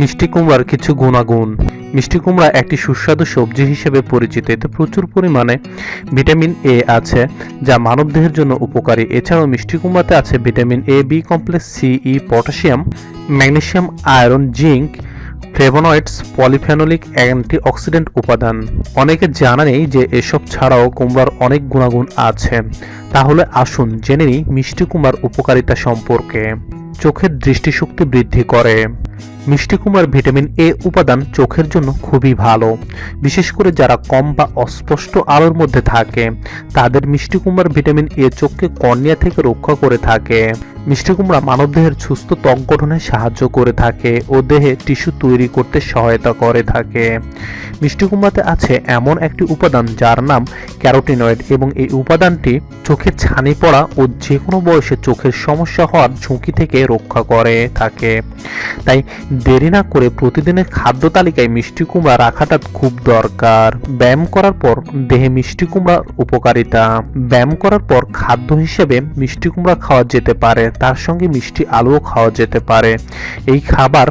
মিষ্টি কুমড়ার কিছু গুণাগুণ। মিষ্টি কুমড়া একটি সুস্বাদু সবজি হিসেবে পরিচিত। এতে প্রচুর পরিমাণে ভিটামিন এ আছে, যা মানবদেহের জন্য উপকারী। এছাড়াও মিষ্টি কুমড়াতে আছে vitamin A, B complex, C, E, potassium, magnesium, iron, zinc, flavonoids, polyphenolic antioxidant উপাদান। অনেকে জানা নেই যে এসব ছাড়াও কুমড়ার অনেক গুণাগুণ আছে। তাহলে আসুন জেনে নিই মিষ্টি কুমড়ার উপকারিতা সম্পর্কে। চোখের দৃষ্টিশক্তি বৃদ্ধি করে। মিষ্টি কুমড়ার ভিটামিন এ উপাদান চোখের জন্য খুবই ভালো। বিশেষ করে যারা কম বা অস্পষ্ট আলোর মধ্যে থাকে, তাদের মিষ্টি কুমড়ার ভিটামিন এ চোখকে কর্নিয়া থেকে রক্ষা করে থাকে। মিষ্টি কুমড়া মানবদেহের সুস্থ ত্বক গঠনে সাহায্য করে থাকে ও দেহে টিস্যু তৈরি করতে সহায়তা করে থাকে। মিষ্টি কুমড়াতে আছে এমন একটি উপাদান যার নাম ক্যারোটিনয়েড এবং এই উপাদানটি চোখে ছানি পড়া ও যে কোনো বয়সে চোখের সমস্যা হওয়ার ঝুঁকি থেকে রক্ষা করে থাকে। তাই দেরি না করে প্রতিদিনের খাদ্য তালিকায় মিষ্টি কুমড়া রাখাটা খুব দরকার। ব্যায়াম করার পর দেহে মিষ্টি কুমড়ার উপকারিতা। ব্যায়াম করার পর খাদ্য হিসেবে মিষ্টি কুমড়া খাওয়া যেতে পারে, তার সঙ্গে মিষ্টি আলুও খাওয়া যেতে পারে। এই খাবার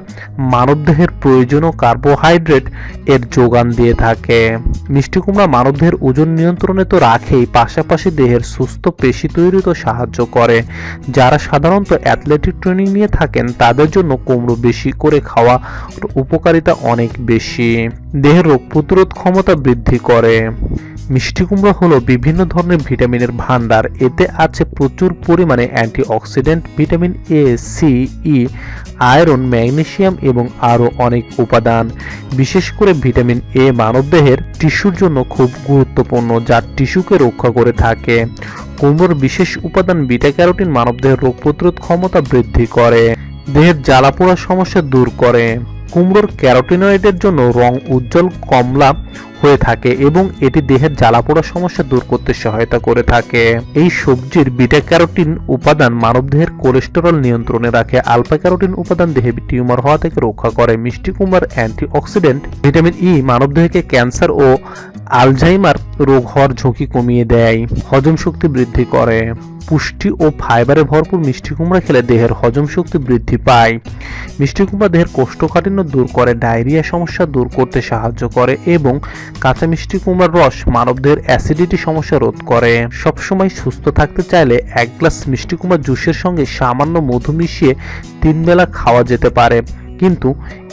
মানবদেহের প্রয়োজনীয় কার্বোহাইড্রেট এর যোগান দিয়ে থাকে। মিষ্টি কুমড়া মানবদেহের ওজন নিয়ন্ত্রণে তো রাখেই, পাশাপাশি দেহের সুস্থ পেশি তৈরিতে সাহায্য করে। যারা সাধারণত অ্যাথলেটিক ট্রেনিং নিয়ে থাকেন, তাদের জন্য কুমড়ো বেশি করে খাওয়া উপকারিতা অনেক বেশি। দেহের রোগ প্রতিরোধ ক্ষমতা বৃদ্ধি করে। মিষ্টি কুমড়া হলো বিভিন্ন ধরনের ভিটামিনের ভান্ডার এতে আছে প্রচুর পরিমাণে antioxidant vitamin A C E iron magnesium এবং আরও অনেক উপাদান। বিশেষ করে ভিটামিন এ মানবদেহের টিস্যুর জন্য খুব গুরুত্বপূর্ণ, যা টিস্যুকে রক্ষা করে থাকে। কুমড়োর বিশেষ উপাদান বিটা ক্যারোটিন মানবদেহের রোগ প্রতিরোধ ক্ষমতা বৃদ্ধি করে, দেহের জ্বালা পোড়ার সমস্যা দূর করে। কুমড়োর ক্যারোটিনয়েডের জন্য রং উজ্জ্বল, কমলা হয়ে থাকে এবং এটি দেহের জ্বালা পোড়া সমস্যা দূর করতে সহায়তা করে থাকে। এই সবজির বিটা ক্যারোটিন উপাদান মানবদেহের কোলেস্টেরল নিয়ন্ত্রণে রাখে। আলফা ক্যারোটিন উপাদান দেহে টিউমার হওয়া থেকে রক্ষা করে। মিষ্টি কুমড়ার অ্যান্টিঅক্সিডেন্ট ভিটামিন ই মানবদেহকে ক্যান্সার ও আলঝাইমার রোগ হওয়ার ঝুঁকি কমিয়ে দেয়, হজম শক্তি বৃদ্ধি করে। পুষ্টি ও ফাইবারে ভরপুর মিষ্টি কুমড়া খেলে দেহের হজম শক্তি বৃদ্ধি পায়। মিষ্টি কুমড়া দেহের কোষ্ঠকাঠিন্য দূর করে, ডায়রিয়া সমস্যা দূর করতে সাহায্য করে এবং কাঁচা মিষ্টি কুমড়ার রস মানবদের অ্যাসিডিটি সমস্যা রোধ করে। সবসময় সুস্থ থাকতে চাইলে এক গ্লাস মিষ্টি কুমড়া জুসের সঙ্গে সামান্য মধু মিশিয়ে তিন বেলা খাওয়া যেতে পারে। কিন্তু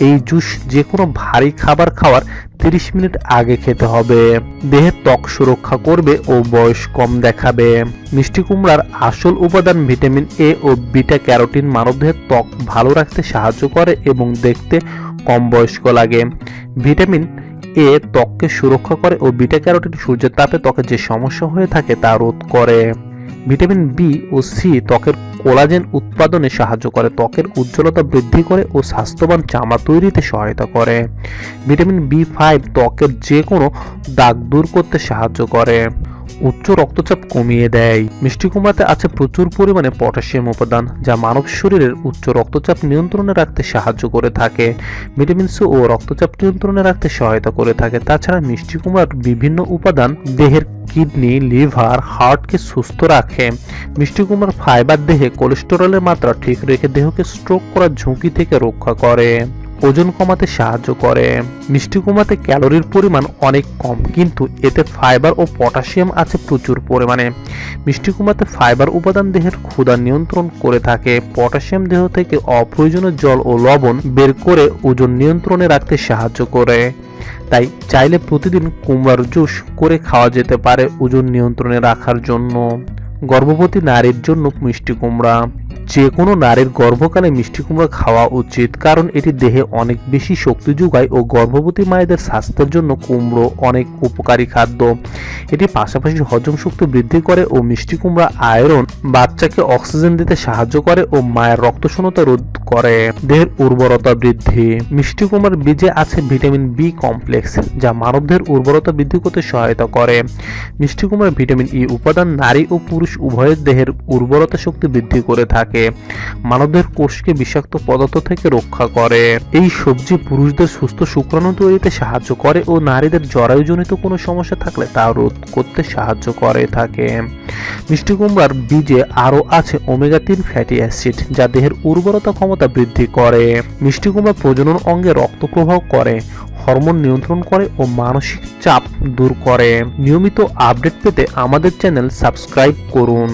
এই জুস যে কোনো ভারী খাবার খাওয়ার তিরিশ মিনিট আগে খেতে হবে। দেহের ত্বক সুরক্ষা করবে ও বয়স কম দেখাবে। মিষ্টি কুমড়ার আসল উপাদান ভিটামিন এ ও বিটা ক্যারোটিন মানবদেহের ত্বক ভালো রাখতে সাহায্য করে এবং দেখতে কম বয়স্ক লাগে। ভিটামিন এ ত্বককে সুরক্ষা করে ও বিটা ক্যারোটিন সূর্যের তাপে ত্বকে যে সমস্যা হয়ে থাকে তা রোধ করে। ভিটামিন বি ও সি ত্বকের কোলাজেন উৎপাদনে সাহায্য করে। ত্বকের উজ্জ্বলতা বৃদ্ধি করে ও স্বাস্থ্যবান চামড়া তৈরিতে সহায়তা করে। ভিটামিন বি ফাইভ ত্বকের যে কোনো দাগ দূর করতে সাহায্য করে। উচ্চ রক্তচাপ কমিয়ে দেয়। মিষ্টি কুমড়াতে আছে প্রচুর পরিমাণে পটাশিয়াম উপাদান, যা মানব শরীরের উচ্চ রক্তচাপ নিয়ন্ত্রণে রাখতে সাহায্য করে থাকে। ভিটামিন সি ও রক্তচাপ নিয়ন্ত্রণে রাখতে সহায়তা করে থাকে। তাছাড়া মিষ্টি কুমড়ার বিভিন্ন উপাদান দেহের কিডনি, লিভার, হার্টকে সুস্থ রাখে। মিষ্টি কুমড়ার ফাইবার দেহে কোলেস্টেরলের মাত্রা ঠিক রেখে দেহকে স্ট্রোক করার ঝুঁকি থেকে রক্ষা করে। ওজন কমাতে সাহায্য করে। মিষ্টি কুমড়াতে ক্যালোরির পরিমাণ অনেক কম, কিন্তু এতে ফাইবার ও পটাশিয়াম আছে প্রচুর পরিমাণে। মিষ্টি কুমড়াতে ফাইবার উপাদান দেহের ক্ষুধা নিয়ন্ত্রণ করে থাকে। পটাশিয়াম দেহ থেকে অপ্রয়োজনীয় জল ও লবণ বের করে ওজন নিয়ন্ত্রণে রাখতে সাহায্য করে। তাই চাইলে প্রতিদিন কুমড়ার জুস করে খাওয়া যেতে পারে ওজন নিয়ন্ত্রণে রাখার জন্য। গর্ভবতী নারীর জন্য মিষ্টি কুমড়া। যে কোনো নারীর গর্ভকালে মিষ্টি কুমড়া খাওয়া উচিত, কারণ এটি দেহে অনেক বেশি শক্তি যোগায় ও গর্ভবতী মায়েদের স্বাস্থ্যের জন্য কুমড়ো অনেক উপকারী খাদ্য। এটি পাশাপাশি হজম শক্তি বৃদ্ধি করে ও মিষ্টি কুমড়া আয়রন বাচ্চাকে অক্সিজেন দিতে সাহায্য করে ও মায়ের রক্ত রক্তশূন্যতা রোধ করে। দেহের উর্বরতা বৃদ্ধি। মিষ্টি কুমড়ার বীজে আছে ভিটামিন বি কমপ্লেক্স, যা মানবদেহের উর্বরতা বৃদ্ধি করতে সহায়তা করে। মিষ্টি কুমড়ার ভিটামিন ই উপাদান নারী ও পুরুষ পুরুষ উভয়ের দেহের উর্বরতা শক্তি বৃদ্ধি করে থাকে মানবদের কোষকে বিষাক্ত পদার্থ থেকে রক্ষা করে। এই সবজি পুরুষদের সুস্থ শুক্রাণু তৈরিতে সাহায্য করে ও নারীদের জরায়ুজনিত কোনো সমস্যা থাকলে তা রোধ করতে সাহায্য করে থাকে। মিষ্টি কুমড়ার বীজে আরও আছে ওমেগা তিন ফ্যাটি অ্যাসিড, যা দেহের উর্বরতা ক্ষমতা বৃদ্ধি করে। মিষ্টি কুমড়া প্রজনন অঙ্গে রক্ত প্রবাহ করে হরমোন নিয়ন্ত্রণ করে ও মানসিক চাপ দূর করে। নিয়মিত আপডেট পেতে আমাদের চ্যানেল সাবস্ক্রাইব করুন।